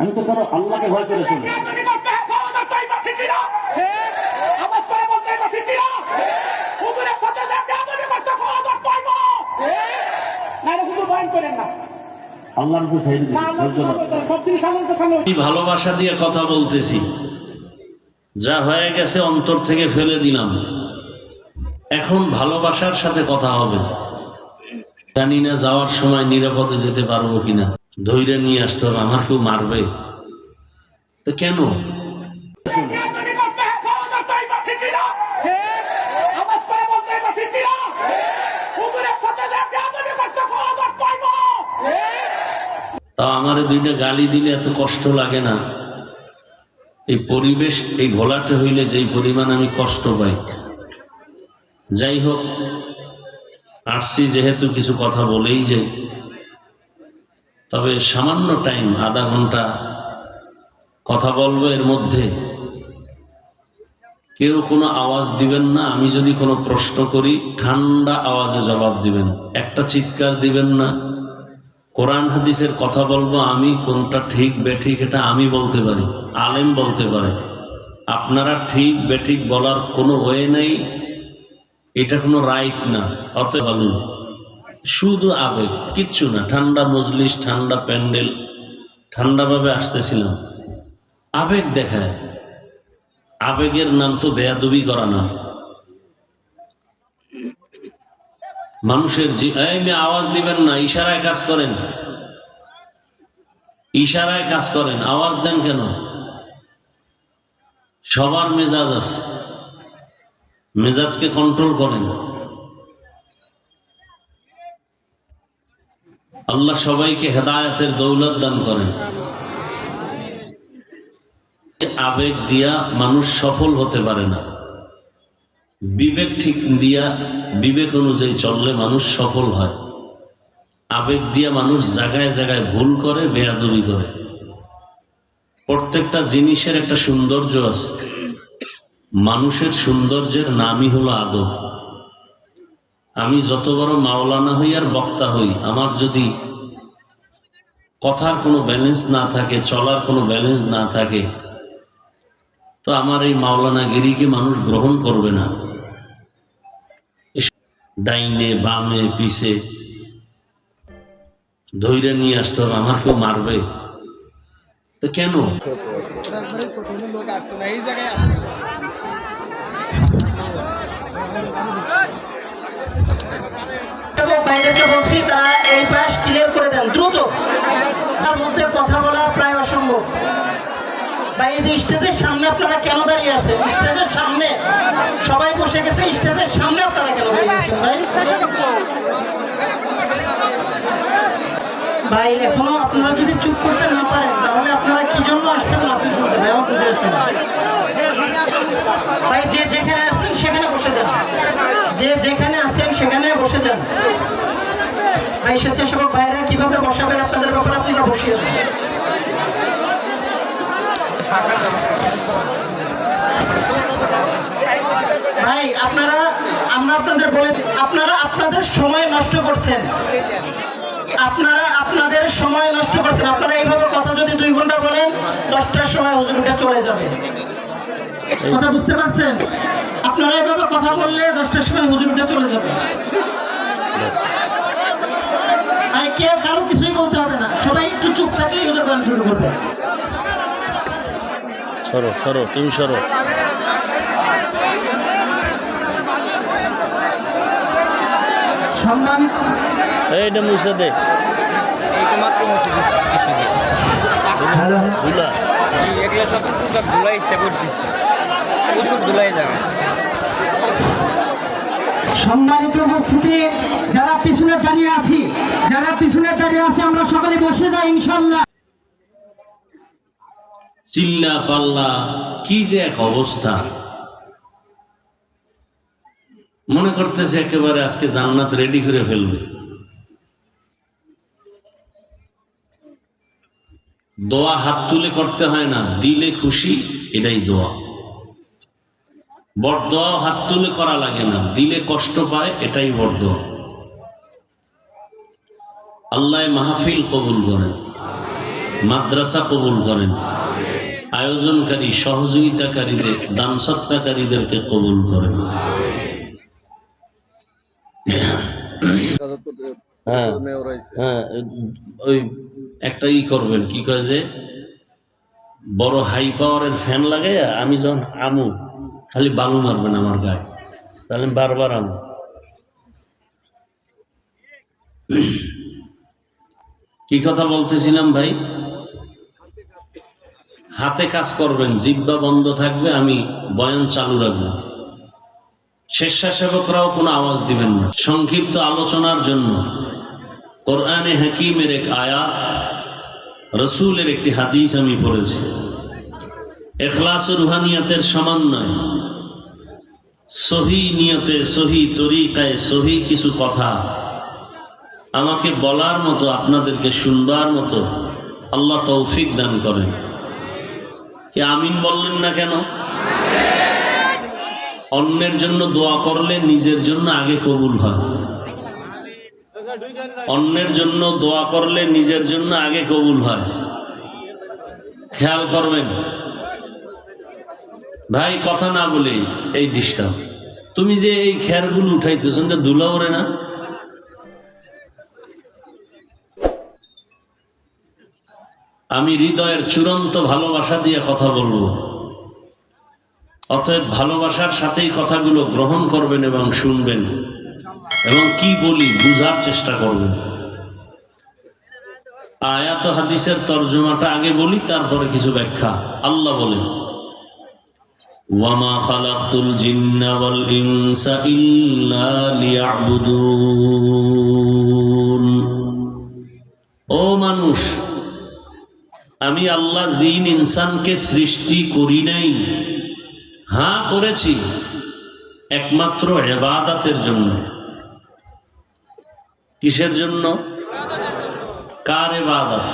আমি তো তোর আল্লাহকে ভয় করে চলি। করে ভালোবাসা দিয়ে কথা বলতেছি। যা হয়ে গেছে অন্তর থেকে ফেলে দিলাম। এখন ভালোবাসার সাথে কথা হবে। জানি না যাওয়ার সময় নিরাপদে যেতে পারব কিনা। ধৈর্য নিয়ে আসতে হবে, আমার কেউ মারবে? তো কেন? তা আমারে দুইটা গালি দিলে এত কষ্ট লাগে না। এই পরিবেশ, এই ঘোলাটে হইলে যেই পরিমাণ আমি কষ্ট পাই। যাই হোক আসছি যেহেতু কিছু কথা বলেই যাই তবে সামান্য টাইম, আধা ঘণ্টা কথা বলব এর মধ্যে। কেউ কোনো আওয়াজ দিবেন না, আমি যদি কোনো প্রশ্ন করি, ঠান্ডা আওয়াজে জবাব দিবেন। একটা চিৎকার দিবেন না। কোরআন হাদিসের কথা বলব, আমি কোনটা ঠিক, বেঠিক, এটা আমি বলতে পারি, আলেম বলতে পারে। আপনারা ঠিক, বেঠিক বলার কোনো ওয়ে নেই। এটা কোনো রাইট না অত বলুন শুধু আবেগ, কিচ্ছু না, ঠান্ডা মজলিস, ঠান্ডা প্যান্ডেল ঠান্ডাভাবে আসতেছিলাম। আবেগ দেখায়। আবেগের নাম তো বেয়াদবি করা না। মানুষের এই আওয়াজ দিবেন না, ইশারায় কাজ করেন। ইশারায় কাজ করেন, আওয়াজ দেন কেন? সবার মেজাজ আছে। মেজাজকে কন্ট্রোল করেন। আল্লাহ সবাইকে হেদায়েতের দৌলত দান করেন। আবেগ দিয়া মানুষ সফল হতে পারে না। বিবেক ঠিক দিয়া, বিবেক অনুযায়ী চললে মানুষ সফল হয়। আবেগ দিয়া মানুষ জায়গায় জায়গায় ভুল করে, বেয়াদবি করে। প্রত্যেকটা জিনিসের একটা সৌন্দর্য আছে। মানুষের সৌন্দর্যের নামই হলো আদব। আমি যত বড় মাওলানা হই আর বক্তা হই, আমার যদি কথার কোনো ব্যালেন্স না থাকে, চলার কোনো ব্যালেন্স না থাকে, তো আমার এই মাওলানাগিরিকে মানুষ গ্রহণ করবে না। ডাইনে, বামে, পিছে ধৈর্য নিয়ে আসতে হবে, আমার কেউ মারবে? তো কেন? বলছি এই করে দেন, দ্রুত। তার মধ্যে কথা বলা প্রায় অসম্ভব। স্টেজের সামনে আপনারা কেন দাঁড়িয়ে আছেন? স্টেজের সামনে। সবাই বসে গেছে স্টেজের সামনে আপনারা কেন দাঁড়িয়ে আছেন, ভাই? ভাই, এখনও আপনারা যদি চুপ করতে না পারেন, তাহলে আপনারা কি জন্য আসছেন আপনি শুনতে ভাই আমার বুঝে আসছেন ভাই, যে যেখানে আসছেন, সেখানে বসে যান। যে যেখানে আছেন, সেখানে বসে যান। ভাই, স্বেচ্ছাসেবক ভাইরা কীভাবে বসাবেন আপনাদের ব্যাপারে আপনারা বসিয়ে দেন। ভাই, আপনারা, আমরা আপনাদের বলে আপনারা আপনাদের সময় নষ্ট করছেন। আপনারা আপনাদের সময় নষ্ট করছেন। আপনারা এইভাবে কথা যদি দুই ঘণ্টা বলেন দশটার সময় হুজুরটা চলে যাবে। কথা বুঝতে পারছেন? আপনারা এভাবে কথা বললে দশটার সময় হুজুরটা চলে যাবে। আর কারও কিছুই বলতে হবে না। সবাই একটু চুপ থাকলেই হুজুর গান শুরু করবে। সরো সরো তুমি সরো। সম্মান এইটা মুছে দে। ধুলা। এগুলো সব প্রচুর ধুলাই যাবে সম্মানিত উপস্থিতি যারা পিছনে দাঁড়িয়ে আছি যারা পিছনে দাঁড়িয়ে আছে আমরা সকালে বসে যাই ইনশাল্লাহ চিল্লা পাল্লা কি যে এক অবস্থা। মনে করতেছে একেবারে আজকে জান্নাত রেডি করে ফেলবে। দোয়া হাত তুলে করতে হয় না, দিলে খুশি, এটাই দোয়া। বড় দোয়া হাত তুলে করা লাগে না, দিলে কষ্ট পায়, এটাই বড় দোয়া আল্লাহ মাহফিল কবুল করেন, মাদ্রাসা কবুল করেন, আয়োজনকারী, সহযোগিতাকারীদের দান সত্তাকারীদেরকে কবুল করেন। হ্যাঁ হ্যাঁ ওই একটা ই করবেন, কি কয় যে, বড় হাই পাওয়ারের ফ্যান লাগাইয়া আমি যখন আমু, খালি বালু মারবেন আমার গায়ে। তাহলে বারবার আমু। কি কথা বলতেছিলাম ভাই? হাতে কাজ করবেন জিব্বা বন্ধ থাকবে, আমি বয়ান চালু রাখব। স্বেচ্ছাসেবকরাও কোনো আওয়াজ দিবেন না। সংক্ষিপ্ত আলোচনার জন্য কোরআনে হাকিমের এক আয়াত, রসুলের একটি হাদিস আমি পড়েছি। এখলাস রুহানিয়াতের সমন্বয়। সহি নিয়তে, সহি তরিকায়, সহি কিছু কথা। আমাকে বলার মতো, আপনাদেরকে শুনবার মতো আল্লাহ তৌফিক দান করেন। কে আমিন বললেন না কেন? অন্যের জন্য দোয়া করলে নিজের জন্য আগে কবুল হয়। অন্যের জন্য দোয়া করলে নিজের জন্য আগে কবুল হয়। খেয়াল করবেন। ভাই, কথা না বলে এই ডিস্টার্ব তুমি যে এই খেরগুলো উঠাইতেছ দুলা ওরে না? আমি হৃদয়ের চূড়ান্ত ভালোবাসা দিয়ে কথা বলব। অতএব ভালোবাসার সাথেই কথাগুলো গ্রহণ করবেন এবং শুনবেন। এবং কি বলি, বুঝার চেষ্টা করবেন। আয়াত হাদিসের তর্জমাটা আগে বলি, তারপরে কিছু ব্যাখ্যা। আল্লাহ বলেন, ওয়ামা ও মানুষ, আমি আল্লাহ জিন ইনসানকে সৃষ্টি করি নাই। হ্যাঁ করেছি। একমাত্র এবাদাতের জন্য। কিসের জন্য? কার এবাদত